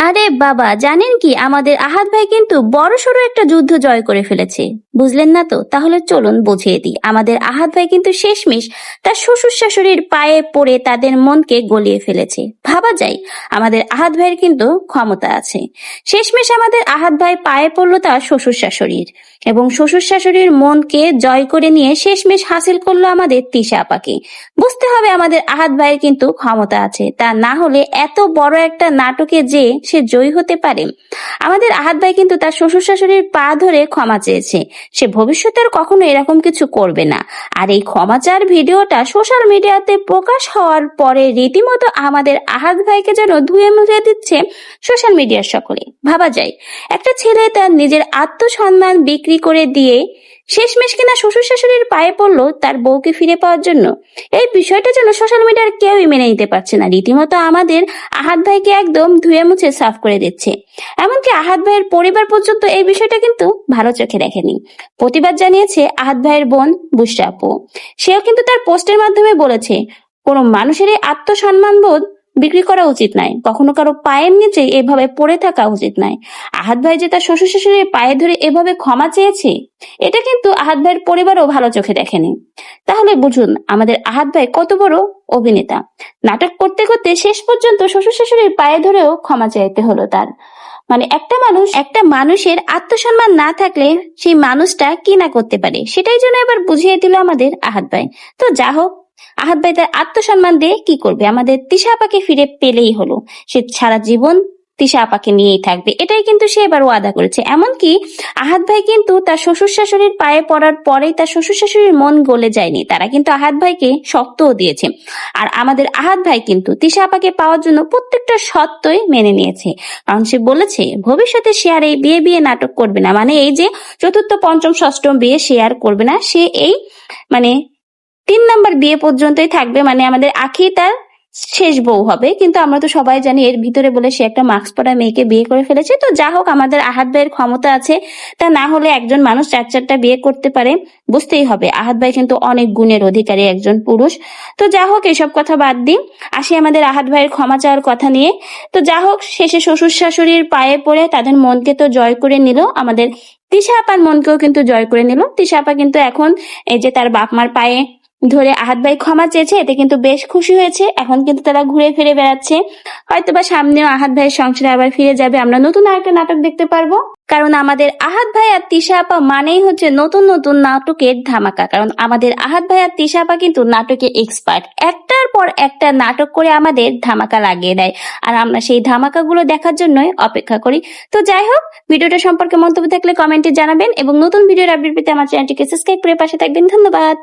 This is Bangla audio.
আরে বাবা, জানেন কি? আমাদের আহাদ ভাই কিন্তু বড় সড়ো একটা যুদ্ধ জয় করে ফেলেছে। বুঝলেন না তো? তাহলে চলুন বুঝিয়ে দিই। আমাদের আহাদ ভাই কিন্তু শেষমেশ তার শ্বশুর শাশুড়ির পায়ে পড়ে তাদের মনকে গলিয়ে ফেলেছে। ভাবা যায়, আমাদের আহাদ ভাইয়ের কিন্তু ক্ষমতা আছে। শেষমেশ আমাদের আহাদ ভাই পায়ে পড়ল তার শ্বশুর শাশুড়ির এবং শ্বশুর শাশুড়ির মনকে জয় করে নিয়ে শেষমেশ হাসিল করল আমাদের তিশা আপাকে। বুঝতে হবে আমাদের আহাদ ভাইয়ের কিন্তু ক্ষমতা আছে। তা না হলে এত বড় একটা নাটকে যে সে জয়ী হতে পারে। আমাদের আহাত ভাই কিন্তু তার শ্বশুর শাশুড়ির পা ধরে ক্ষমা চেয়েছে। সে ভবিষ্যতে আর কখনো এরকম কিছু করবে না। আর এই ক্ষমা চার ভিডিওটা সোশ্যাল মিডিয়াতে প্রকাশ হওয়ার পরে রীতিমতো আমাদের আহাত ভাইকে যেন ধুয়ে মুছে দিচ্ছে সোশ্যাল মিডিয়ার সকলে। ভাবা যায়, একটা ছেলে তার নিজের আত্মসম্মান বিক্রি করে দিয়ে শেষমেশ কিনা শ্বশুর শাশুড়ির পায়ে পড়ল তার বউকে ফিরে পাওয়ার জন্য। এই বিষয়টা যেন সোশ্যাল মিডিয়ার কেউই মেনে নিতে পারছে না। রীতিমতো আমাদের আহাত ভাইকে একদম ধুয়ে মুছে সাফ করে দিচ্ছে। এমনকি আহাত ভাইয়ের পরিবার পর্যন্ত এই বিষয়টা কিন্তু ভালো চোখে দেখেনি। প্রতিবাদ জানিয়েছে আহাত ভাইয়ের বোন বুসরা আপু। সেও কিন্তু তার পোস্টের মাধ্যমে বলেছে, কোনো মানুষের এই আত্মসম্মান বোধ বিক্রি করা উচিত নয় কখনো কারও পায়ের নিচে এভাবে পড়ে থাকা উচিত নয় আহাত ভাই যে তার শ্বশুর শাশুড়ির পায়ে ধরে এভাবে ক্ষমা চেয়েছে, এটা কিন্তু আহাত ভাইয়ের পরিবারও ভালো চোখে দেখেনি। তাহলে বুঝুন, আমাদের আহাত ভাই কত বড় অভিনেতা। নাটক করতে করতে শেষ পর্যন্ত শ্বশুর শাশুড়ির পায়ে ধরেও ক্ষমা চাইতে হলো তার। মানে একটা মানুষ, একটা মানুষের আত্মসম্মান না থাকলে সেই মানুষটা কি না করতে পারে, সেটাই যেন এবার বুঝিয়ে দিল আমাদের আহাত ভাই। তো যা হোক আহাদ ভাই তার আত্মসম্মান দিয়ে কি করবে? আমাদের তিশা আপাকে ফিরে পেলেই হলো। সে সারা জীবন তিশা আপাকে নিয়েই থাকবে। এটাই কিন্তু সে এবার ওয়াদা করেছে। এমনকি আহাদ ভাই কিন্তু তার শ্বশুর শাশুড়ির পায়ে পড়ার পরেই তার শ্বশুর শাশুড়ির মন গলে যায়নি। তারা কিন্তু আহাদ ভাইকে শক্তও দিয়েছে। আর আমাদের আহাদ ভাই কিন্তু তিশা আপাকে পাওয়ার জন্য প্রত্যেকটা সত্যই মেনে নিয়েছে। কারণ সে বলেছে, ভবিষ্যতে সে আর এই বিয়ে বিয়ে নাটক করবে না। মানে এই যে চতুর্থ, পঞ্চম, ষষ্ঠম বিয়ে সে আর করবে না। সে এই মানে তিন নাম্বার বিয়ে পর্যন্তই থাকবে মানে আমাদের আখি তার শেষ বউ হবে। কিন্তু আমরা তো সবাই জানি এর ভিতরে বলে সে একটা মাস্ক পরা মেয়েকে বিয়ে করে ফেলেছে। তো যা হোক, আমাদের আহাত ভাইয়ের ক্ষমতা আছে। তা না হলে একজন মানুষ চার চারটা বিয়ে করতে পারে, বুঝতেই হবে। আহাত ভাই কিন্তু অনেক গুণের অধিকারী একজন পুরুষ। তো যা হোক, এসব কথা বাদ দিই। আসি আমাদের আহাত ভাইয়ের ক্ষমা চাওয়ার কথা নিয়ে। তো যা হোক, শেষে শ্বশুর শাশুড়ির পায়ে পড়ে তাদের মনকে তো জয় করে নিল। আমাদের তিশা আপার মনকেও কিন্তু জয় করে নিল। তিশা আপা কিন্তু এখন এই যে তার বাপ মার পায়ে ধরে আহাত ভাই ক্ষমা চেয়েছে, এতে কিন্তু বেশ খুশি হয়েছে। এখন কিন্তু তারা ঘুরে ফিরে বেড়াচ্ছে। হয়তো বা সামনেও আহাত ভাইয়ের সংসারে আবার ফিরে যাবে। আমরা নতুন আরেকটা নাটক দেখতে পারব। কারণ আমাদের আহাত ভাই আর তিশা আপা মানেই হচ্ছে নতুন নতুন নাটকের ধামাকা। কারণ আমাদের আহাত ভাই আর তিশা আপা কিন্তু নাটকে এক্সপার্ট একটার পর একটা নাটক করে আমাদের ধামাকা লাগিয়ে দেয়। আর আমরা সেই ধামাকাগুলো দেখার জন্যই অপেক্ষা করি। তো যাই হোক, ভিডিওটা সম্পর্কে মন্তব্য থাকলে কমেন্টে জানাবেন এবং নতুন ভিডিওর আপডেট পেতে আমার চ্যানেলটিকে সাবস্ক্রাইব করে পাশে থাকবেন। ধন্যবাদ।